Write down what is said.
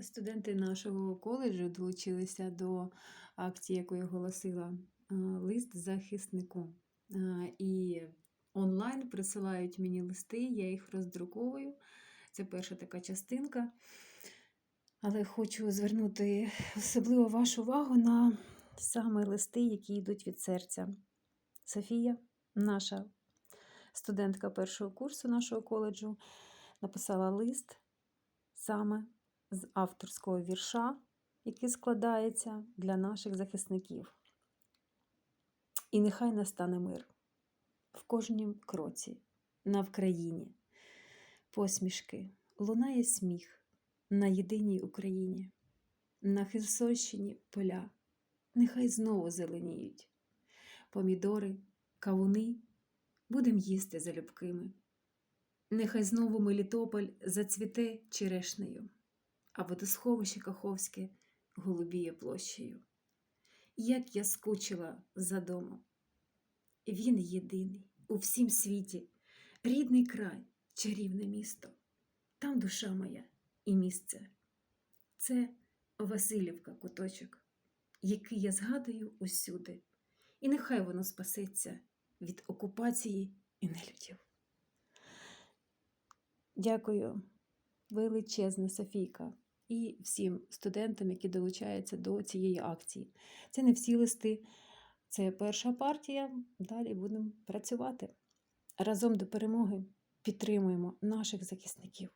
Студенти нашого коледжу долучилися до акції, яку я оголосила е, лист захиснику. Е, І онлайн присилають мені листи, я їх роздруковую. Це перша така частинка. Але хочу звернути особливо вашу увагу на саме листи, які йдуть від серця. Софія, наша студентка першого курсу нашого коледжу, написала лист саме з авторського вірша, який складається для наших захисників. І нехай настане мир в кожнім кроці, на Вкраїні. Посмішки, лунає сміх на єдиній Україні, на Херсонщині поля, нехай знову зеленіють. Помідори, кавуни будем їсти залюбкими. Нехай знову Мелітополь зацвіте черешнею, а водосховище Каховське голубіє площею. Як я скучила за домом. Він єдиний у всім світі, рідний край, чарівне місто. Там душа моя і місце. Це Васильівка куточок, який я згадую усюди, і нехай воно спасеться від окупації і нелюдів. Дякую, величезна Софійка, і всім студентам, які долучаються до цієї акції. Це не всі листи, це перша партія. Далі будемо працювати. Разом до перемоги підтримуємо наших захисників.